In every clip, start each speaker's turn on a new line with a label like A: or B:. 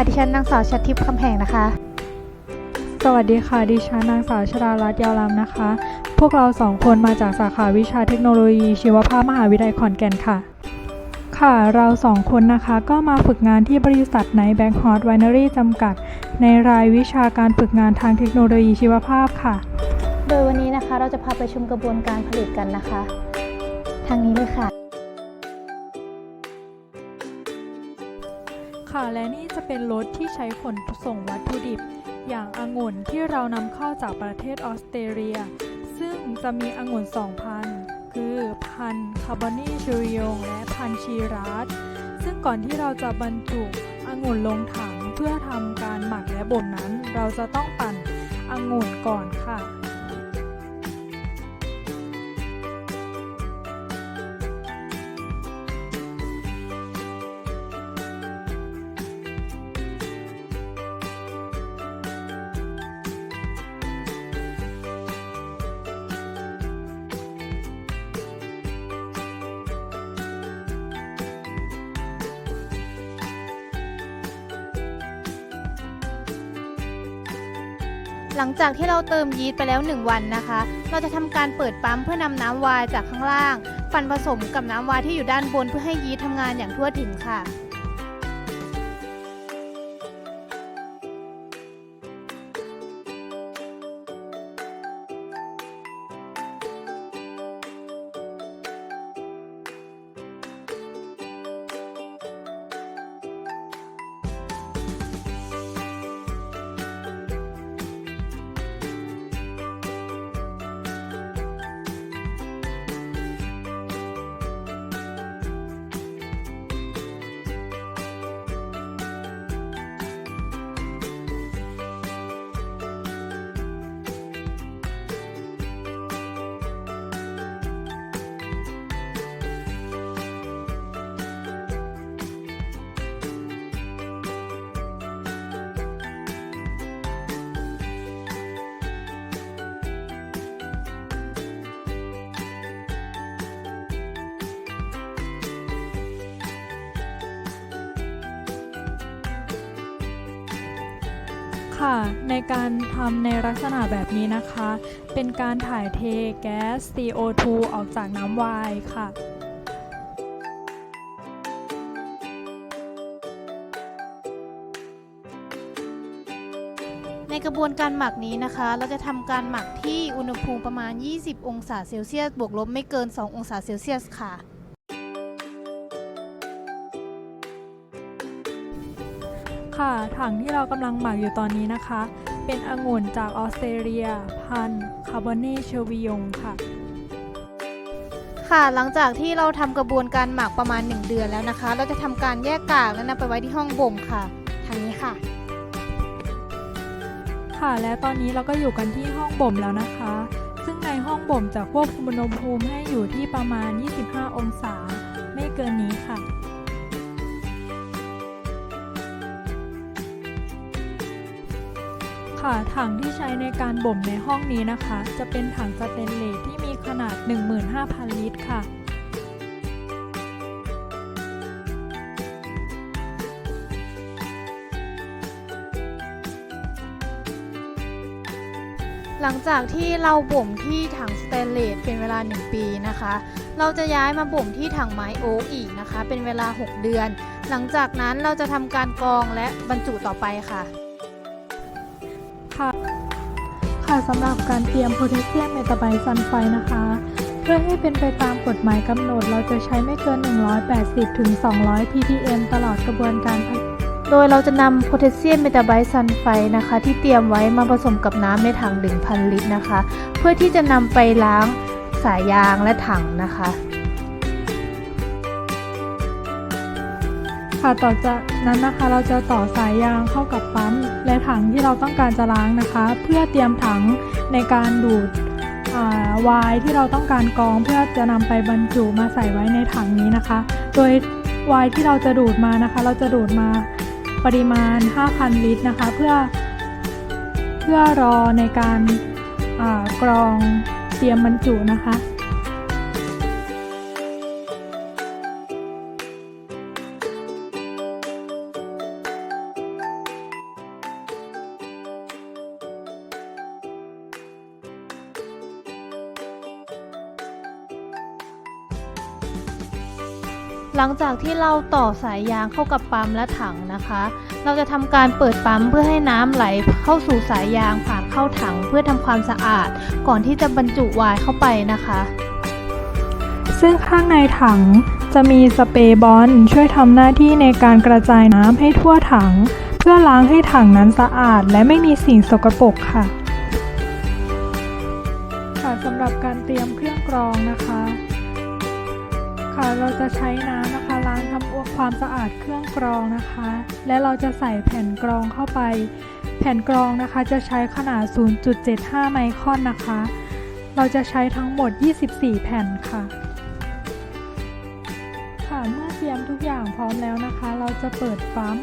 A: สวัสดีค่ะ ดิฉันนางสาวชัดทิพย์คำแหงนะคะ
B: สวัสดีค่ะ ดิฉันนางสาวชราลัตน์ยาวรำนะคะ พวกเราสองคนมาจากสาขาวิชาเทคโนโลยีชีวภาพมหาวิทยาลัยขอนแก่นค่ะ ค่ะ เราสองคนนะคะก็มาฝึกงานที่บริษัทในแบงค์ฮอตไวนารีจำกัด ในรายวิชาการฝึกงานทางเทคโนโลยีชีวภาพค่ะ
A: โดยวันนี้นะคะเราจะพาไปชมกระบวนการผลิตกันนะคะ ทางนี้เลยค่ะ
B: ค่ะและนี่จะเป็นรถที่ใช้ขนส่งวัตถุดิบ อย่างองุ่นที่เรานำเข้าจากประเทศออสเตรเลีย ซึ่งจะมีองุ่นสองพันคือพันคาร์บอนีชูริยงและพันชีรัสซึ่งก่อนที่เราจะบรรจุองุ่นลงถังเพื่อทำการหมักและบ่มนั้น เราจะต้องปั่นองุ่นก่อนค่ะ
A: หลังจากที่เราเติมยีสต์ไปแล้ว 1 วันนะคะ เราจะทำการเปิดปั๊มเพื่อนำน้ำวายจากข้างล่าง ปั่นผสมกับน้ำวายที่อยู่ด้านบนเพื่อให้ยีสต์ทำงานอย่างทั่วถึงค่ะ
B: ค่ะ ในการทำในลักษณะแบบนี้นะคะ เป็นการถ่ายเทแก๊ส CO2 ออกจากน้ำวายค่ะ
A: ในกระบวนการหมักนี้นะคะ เราจะทำการหมักที่อุณหภูมิประมาณ 20 องศาเซลเซียส บวกลบไม่เกิน 2 องศาเซลเซียสค่ะ
B: ค่ะ ถังที่เรากำลังหมักอยู่ตอนนี้นะคะ เป็นองุ่นจากออสเตรเลีย พันธุ์คาร์บอนีเชอวิยงค่ะ
A: ค่ะหลังจากที่เราทำกระบวนการหมักประมาณ 1 เดือนแล้วนะคะ เราจะทำการแยกกากและนำไปไว้ที่ห้องบ่มค่ะทางนี้ค่ะ
B: ค่ะและตอนนี้เราก็อยู่กันที่ห้องบ่มแล้วนะคะ ซึ่งในห้องบ่มจะควบคุมอุณหภูมิให้อยู่ที่ประมาณ 25 องศา ไม่เกินนี้ค่ะ ค่ะถังที่ใช้ในการบ่มในห้องนี้นะคะ จะเป็นถังสเตนเลสที่มีขนาด 15,000 ลิตรค่ะ
A: หลังจากที่เราบ่มที่ถังสเตนเลสเป็นเวลา 1 ปีนะคะ เราจะย้ายมาบ่มที่ถังไม้โอ๊กอีกนะคะ เป็นเวลา 6 เดือน หลังจากนั้นเราจะทำการกรองและบรรจุต่อไปค่ะ
B: ค่ะค่ะสำหรับการเตรียมโพแทสเซียมเมตาไบซัลไฟนะคะ เพื่อให้เป็นไปตามกฎหมายกำหนดเราจะใช้ไม่เกิน 180 ถึง 200 ppm ตลอดกระบวนการผลิต
A: โดยเราจะนำโพแทสเซียมเมตาไบต์ซัลไฟนะคะ ที่เตรียมไว้มาผสมกับน้ำในถัง 1,000 ลิตรนะคะ เพื่อที่จะนำไปล้างสายยางและถังนะคะ
B: ค่ะต่อจากนั้นนะคะเราจะต่อสายยางเข้ากับปั๊มและถังที่เราต้องการจะล้างนะคะ เพื่อเตรียมถังในการดูดวายที่เราต้องการกรองเพื่อจะนำไปบรรจุมาใส่ไว้ในถังนี้นะคะ โดยวายที่เราจะดูดมานะคะ เราจะดูดมาปริมาณ 5,000 ลิตรนะคะ เพื่อเพื่อรอในการกรองเตรียมบรรจุนะคะ
A: หลังจากที่เราต่อสายยางเข้ากับปั๊มและถังนะคะ เราจะทำการเปิดปั๊มเพื่อให้น้ำไหลเข้าสู่สายยางผ่านเข้าถังเพื่อทำความสะอาด ก่อนที่จะบรรจุวน์เข้าไปนะคะ
B: ซึ่งข้างในถังจะมีสเปรย์บอลช่วยทำหน้าที่ในการกระจายน้ำให้ทั่วถัง เพื่อล้างให้ถังนั้นสะอาด และไม่มีสิ่งสกปรกค่ะค่ะสำหรับการเตรียมเครื่องกรอง เราจะใช้น้ำนะคะล้างทำความสะอาดเครื่องกรองนะคะ และเราจะใส่แผ่นกรองเข้าไป แผ่นกรองนะคะจะใช้ขนาด 0.75 ไมครอนนะคะ เราจะใช้ทั้งหมด 24 แผ่นค่ะ ค่ะเมื่อเตรียมทุกอย่างพร้อมแล้วนะคะ เราจะเปิดปั๊ม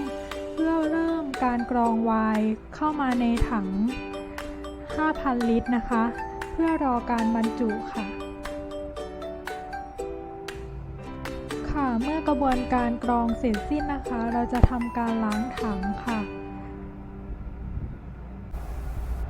B: เพื่อเริ่มการกรองไวน์เข้ามาในถัง 5,000 ลิตรนะคะ เพื่อรอการบรรจุค่ะ เมื่อกระบวนการกรองเสร็จสิ้นนะคะ เราจะทำการล้างถังค่ะ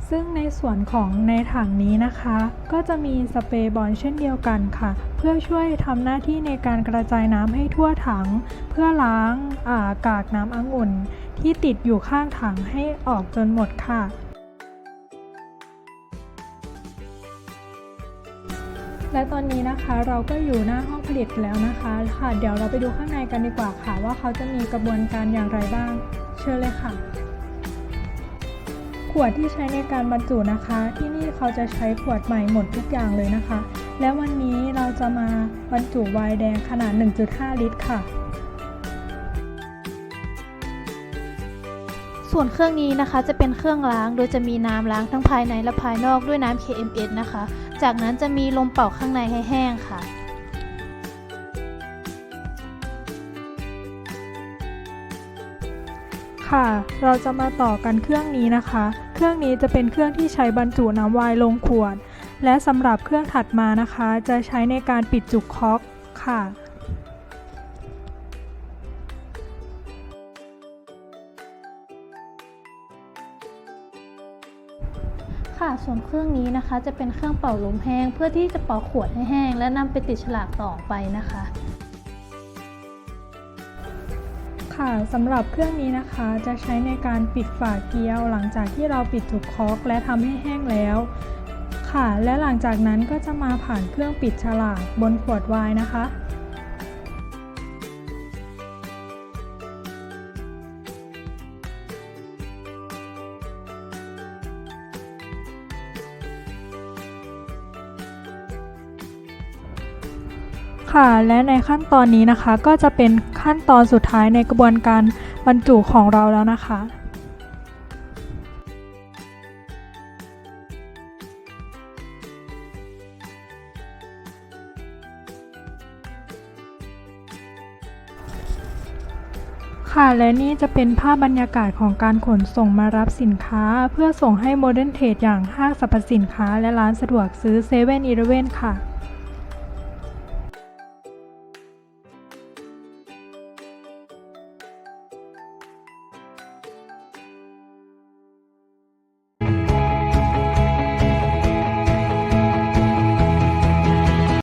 B: ซึ่งในส่วนของในถังนี้นะคะ ก็จะมีสเปรย์บอลเช่นเดียวกันค่ะ เพื่อช่วยทำหน้าที่ในการกระจายน้ำให้ทั่วถัง เพื่อล้างอากากน้ำองุ่นที่ติดอยู่ข้างถังให้ออกจนหมดค่ะ และตอนนี้นะคะเราก็อยู่หน้าห้องผลิตแล้วนะคะค่ะ เดี๋ยวเราไปดูข้างในกันดีกว่าค่ะ ว่าเขาจะมีกระบวนการอย่างไรบ้าง เชิญเลยค่ะ ขวดที่ใช้ในการบรรจุนะคะ ที่นี่เขาจะใช้ขวดใหม่หมดทุกอย่างเลยนะคะ และวันนี้เราจะมาบรรจุไวน์แดงขนาด 1.5 ลิตรค่ะ
A: ส่วนเครื่องนี้นะคะจะเป็นเครื่องล้างโดยจะมีน้ำล้างทั้งภายในและภายนอกด้วยน้ำ KMS นะคะ จากนั้นจะมีลมเป่าข้างในให้แห้งค่ะ
B: ค่ะ เราจะมาต่อกันเครื่องนี้นะคะ เครื่องนี้จะเป็นเครื่องที่ใช้บรรจุน้ำไวายลงขวด และสำหรับเครื่องถัดมานะคะ จะใช้ในการปิดจุกคอกค่ะ
A: ค่ะ ส่วนเครื่องนี้นะคะจะเป็นเครื่องเป่าลมแห้ง เพื่อที่จะเป่าขวดให้แห้ง และนำไปติดฉลากต่อไปนะคะ
B: ค่ะสำหรับเครื่องนี้นะคะจะใช้ในการปิดฝาเกี๊ยว หลังจากที่เราปิดจุกคอกและทำให้แห้งแล้ว ค่ะ และหลังจากนั้นก็จะมาผ่านเครื่องปิดฉลากบนขวดไวน์นะคะ ค่ะและในขั้นตอนนี้นะคะก็จะเป็นขั้นตอนสุดท้ายในกระบวนการบรรจุของเราแล้วนะคะ ค่ะและนี่จะเป็นภาพบรรยากาศของการขนส่งมารับสินค้า เพื่อส่งให้โมเดิร์นเทรดอย่างห้างสรรพสินค้า และร้านสะดวกซื้อ7 e เ e ่ e อค่ะ